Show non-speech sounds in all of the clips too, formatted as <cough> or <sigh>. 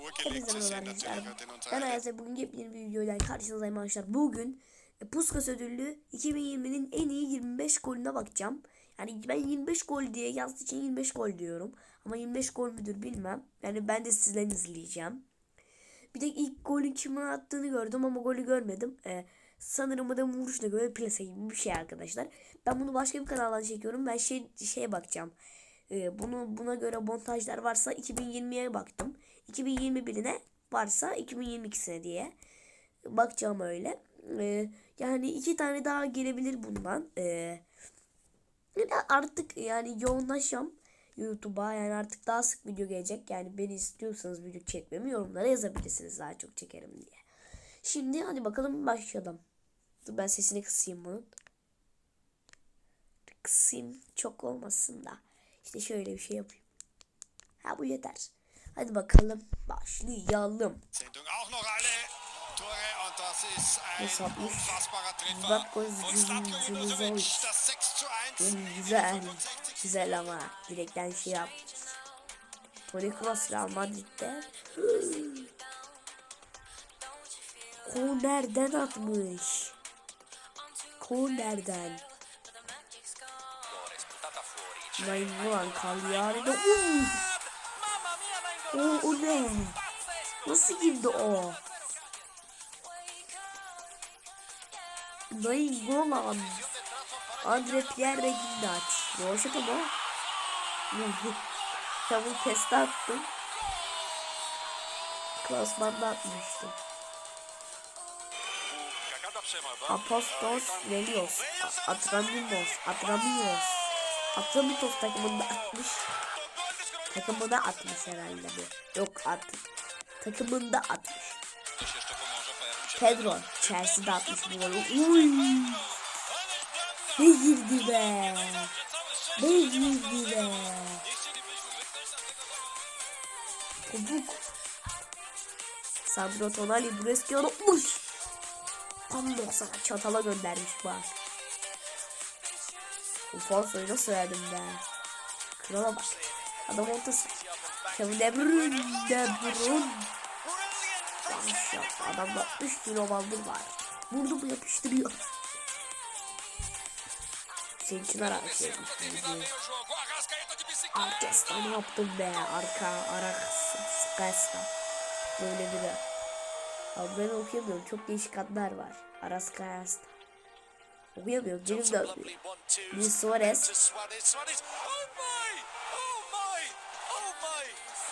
Hepinize merhaba arkadaşlar. Ben unserer Ayaz ve bugün yepyeni bir videoyla karşınızdayım arkadaşlar. Bugün e, Puskas ödüllü 2020'nin en iyi 25 golüne bakacağım. Yani ben 25 gol diye yazdığı için 25 gol diyorum. Ama 25 gol müdür bilmem. Yani ben de sizden izleyeceğim. Bir de ilk golün kimin attığını gördüm ama golü görmedim. Ee, sanırım adam vuruşuna göre plase gibi bir şey arkadaşlar. Ben bunu başka bir kanaldan çekiyorum. Ben şey şeye bakacağım. Ee, bunu buna göre montajlar varsa 2020'ye baktım. 2021'ine varsa 2022'sine diye bakacağım öyle. Ee, yani iki tane daha gelebilir bundan. Yani artık yani yoğunlaşacağım YouTube'a yani artık daha sık video gelecek. Yani beni istiyorsanız video çekmemi yorumlara yazabilirsiniz daha çok çekerim diye. Şimdi hadi bakalım başlayalım. Dur ben sesini kısayım bunun. Kısayım çok olmasın da. İşte şöyle bir şey yapayım. Ha bu yeter. Hadi bakalım başlayalım. Bak, Und was Slatko diesen- Ibrahimovic, diesen- das 6 zu 1. Hmm, in der güzel. 65. Güzel ama direkten şey yap. Toni Kroos Real Madrid'de. Kornerden atmış. Kornerden. Nainggolan Cagliari'de. Uy! O, o ne? Nasıl girdi o? Nainggolan. Andre Pierre de Gindaç. Roşet ama. Tamam testi attım. Klasmanda atmıştım. Apostos Velios. A- Atraminos. Atramitos takımında atmış. Takımına atmış herhalde bu. Yok at. Takımında atmış. Pedro. Chelsea'de atmış bu golü. Uy. Ne girdi be. Ne girdi be. Topuk. Sandro Tonali Brescia unutmuş. Tam 90 çatala göndermiş bak. Ufanso'yu nasıl verdim be. Krala bak. Adam ortası. Kevin De Bruyne. De Bruyne. Maşallah adamda 3 kilo baldır var. Vurdu mu yapıştırıyor. Senin için ara şey. Arkesta ne yaptım be? Arka, arak, skasta. Böyle biri. Abi ben okuyamıyorum. Çok değişik adlar var. Araskayasta. Okuyamıyorum. Benim de okuyuyor. Luis Suarez.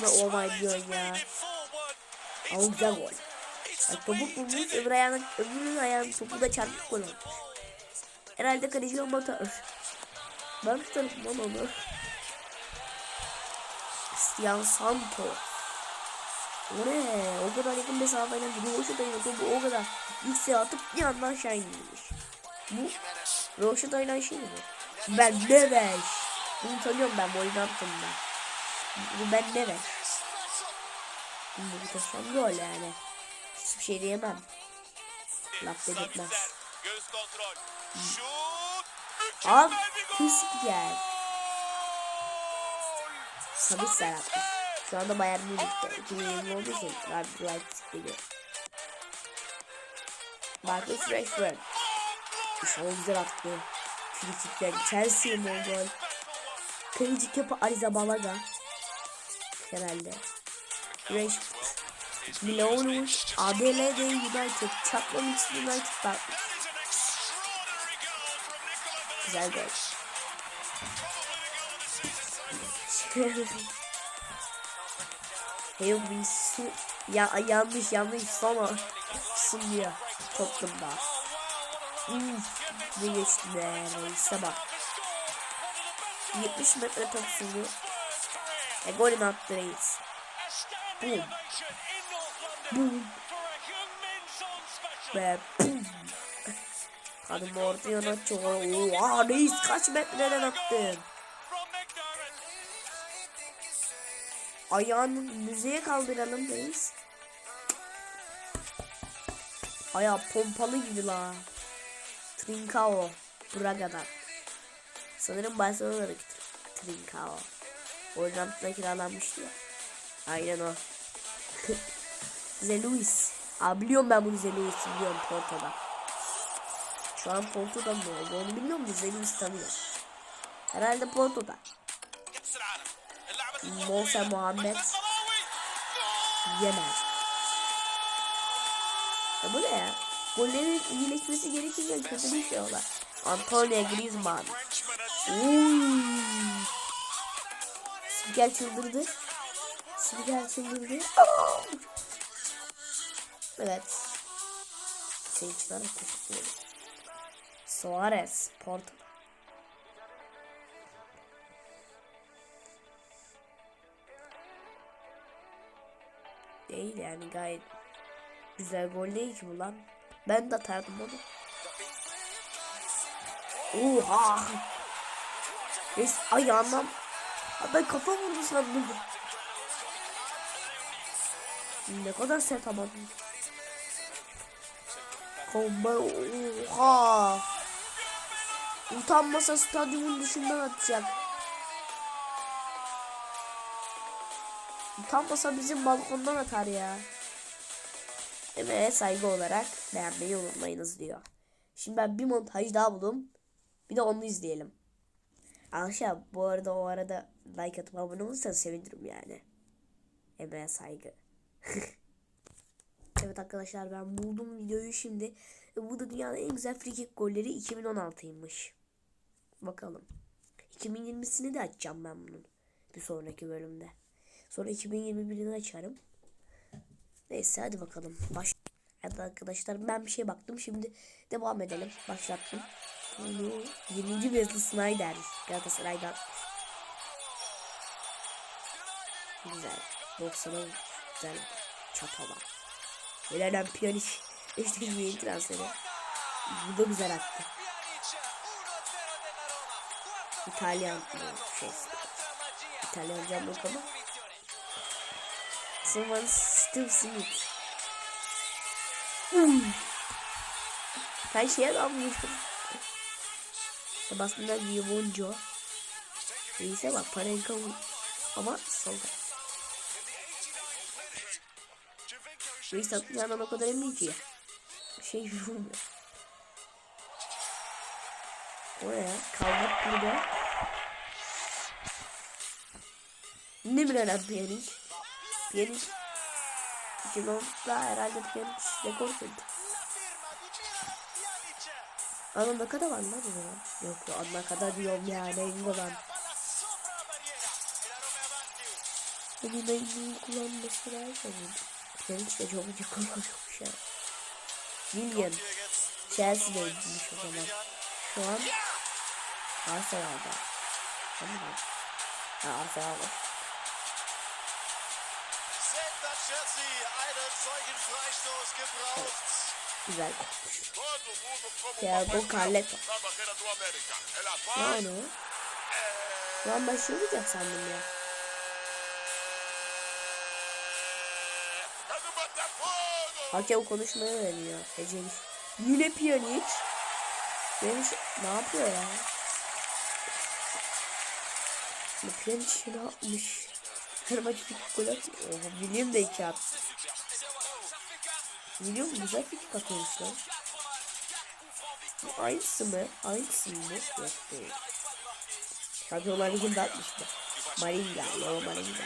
Ne oh my diyorsun ya. Ama güzel gol. Bak topuk vurmuş öbür ayağına, öbürünün ayağının topu da çarpıp gol olmuş. Herhalde kaleci amatör. Ben tutarım lan onu. Cristiano Santos. O ne? O kadar yakın mesafeden bir Roşat'a topu o kadar yükseğe atıp bir anda aşağı indirmiş. Bu Roşat'a şey mi? bu? Ben Neves. Bunu tanıyorum ben Wolverhampton'da. Bu ben Neves. Bu muhteşem gol yani. Hiçbir şey diyemem. Laf dedirtmez. Göz kontrol. Şut. Küspiker. Sabitzer atmış. Şu anda Bayern Münih'te. 2020 olduğu için RB Leipzig geliyor. Marcus Rashford. İnşallah güzel attı. Frikikler. Chelsea Mongol. Kaleci Kepa Arrizabalaga. Herhalde. Rashford. Milanovic. ADLD United. Çatlamak United Nikola Güzel gol. <laughs> Hey bir su ya yanlış yanlış sana sunuyor toplumda. Ne geçti be reise bak. 70 metre top sürdü. E golünü attı reis. Boom. Boom. Ve boom. Kadın ortaya atıyor. Oha reis kaç metreden attın? Ayağını müzeye kaldıralım reis. Ayağı pompalı gibi la. Trincao. Braga'dan. Sanırım Barcelona'da gitti. Trincao. Hollanda'da kiralanmıştı ya. Aynen o. <laughs> Zeluis. Aa biliyorum ben bunu Zeluis'i biliyorum Porto'da. Şu an Porto'da mı oldu onu biliyorum da Zeluis tanıyor. Herhalde Porto'da. Mose Muhammed. Yemen. Ya bu ne ya? Gollerin iyileşmesi gerekirken kötü bir şey olar. Antonio Griezmann. Frenchman Uy. Spiker çıldırdı. Spiker çıldırdı. Evet. Seyircilere teşekkür ederim. Suarez, Porto. Değil yani gayet güzel gol değil ki bu lan. Ben de atardım onu. Oha! Res ayağından ben kafa vurdu sandım. Ne kadar sert ama. Komba oha. Utanmasa stadyumun dışından atacak. Utanmasa bizim balkondan atar ya. Emeğe saygı olarak beğenmeyi unutmayınız diyor. Şimdi ben bir montaj daha buldum. Bir de onu izleyelim. Arkadaşlar bu arada o arada like atıp abone olursanız sevinirim yani. Emeğe saygı. <laughs> evet arkadaşlar ben buldum videoyu şimdi. E, Bu da dünyanın en güzel free kick golleri 2016'ymış. Bakalım. 2020'sini de açacağım ben bunun. Bir sonraki bölümde. Sonra 2021'ini açarım. Neyse hadi bakalım. Baş Evet arkadaşlar ben bir şey baktım. Şimdi devam edelim. Başlattım. Bunu 20. Wesley Snyder Galatasaray'dan. Güzel. 90'a güzel çatala. Elenen işte yeni transferi. Bu da güzel attı. İtalyan şey. İtalyan cam yok ama. Steve Smith. Hmm. Her şeye dalmışım. Aslında Giyonco. Neyse bak Panenka. Ama solda. Reis atlayacağından o kadar emin ki. Şey vurmuyor. O ne ya? Kalmak burada. Ne bilen Pjanic? Pjanic 2010'da herhalde Pjanic rekor kırdı. Ana kadar var o zaman. Yok ya ana kadar diyorum ya ne lan. Bugün ben iyi kullanması lazım. Pjanic de çok çok çok şey. William Chelsea'deymiş o zaman. Şu an Arsenal'da. Tamam mı? Ha Arsenal'da. Güzel. Barreira do América. Ela Ne vai. onu? Lan ben şey olacak sandım ya. Hakem konuşmayı öğreniyor. Eceli. Yine Pjanic. Pjanic ne yapıyor ya? Bu Pjanic ne yapmış? Her maç bir gol atıyor. Oha William de iki attı. William güzel fikir atıyormuş lan. Bu Aynısı mı? Aynısı mı? Yok değil. Şampiyonlar Ligi'nde atmıştı. Maringa. Leo Maringa.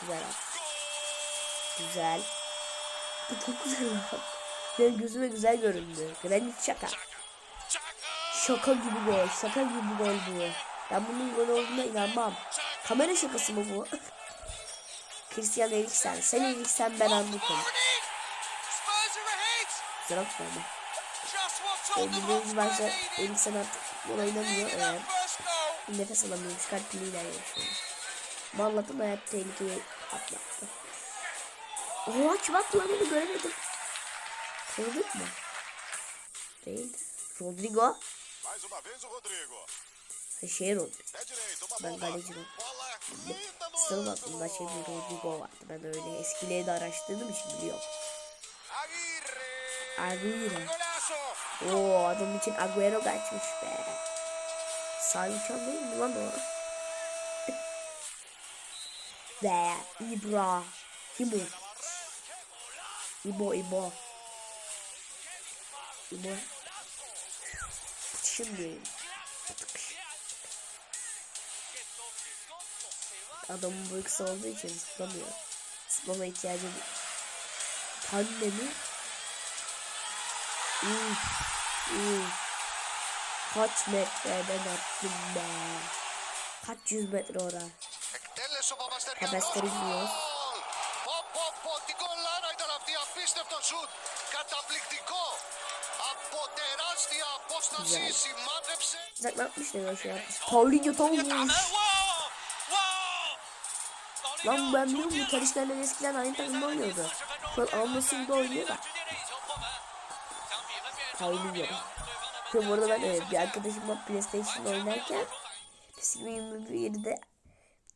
Güzel. Güzel. Bu <laughs> çok güzel lan. Benim gözüme güzel göründü. Granit şaka. Şaka gibi gol. Şaka gibi gol bu. Ben bunun gol olduğuna inanmam. Kamera şakası mı bu? <laughs> Christian Eriksen. Sen Eriksen ben what E, Tottenham bildiğiniz needed. Eriksen artık futbol oynamıyor. That Ee, nefes alamıyormuş. Kalp piliyle yaşıyor. Mallat'ın hayat tehlikeye atlattı. Oha kim attı lan onu göremedim. Kırdık mı? Değil. Rodrigo. Mais uma vez o Rodrigo. Şey Rodrigo. Pé direito, uma Ben bomba. galeciyim. Bola linda no Sınıf ângulo. aklımda şey bir Rodrigo vardı. Ben öyle eskileri de araştırdığım için biliyorum. Aguirre. Aguirre. Golaço. Oo adam için Agüero kaçmış be. Sağ uçan değil mi lan o? Ve İbra. İbo. İbo İbo. İbo. Şimdi. Adamın boyu kısa olduğu için zıplamıyor. Zıplama ihtiyacı yok. Anne mi? Uf, uf. Kaç metreden attım be. Kaç yüz metre ora. Εκτέλεσε ο Παπαστεριανός. Παπαστεριανός. Γκολ! Πω, πω, πω, τι γκολάρα ήταν αυτή, απίστευτο σουτ. Καταπληκτικό. Από τεράστια απόσταση Güzel. σημάδεψε. Uzaklatmış ne lan şu an? Paulinho tam Wow! Lan ben biliyorum bu karışlarla eskiden aynı takımda oynuyordu. Şu an Alması'nda oynuyor da. Paulinho. Ve bu arada ben e, bir arkadaşımla PlayStation oynarken 2021'de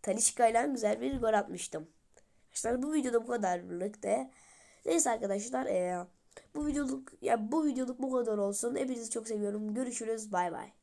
Talişka ile güzel bir gol atmıştım. Arkadaşlar bu videoda bu kadarlık da. Neyse arkadaşlar e, bu videoluk ya bu videoluk bu kadar olsun. Hepinizi çok seviyorum. Görüşürüz. Bay bay.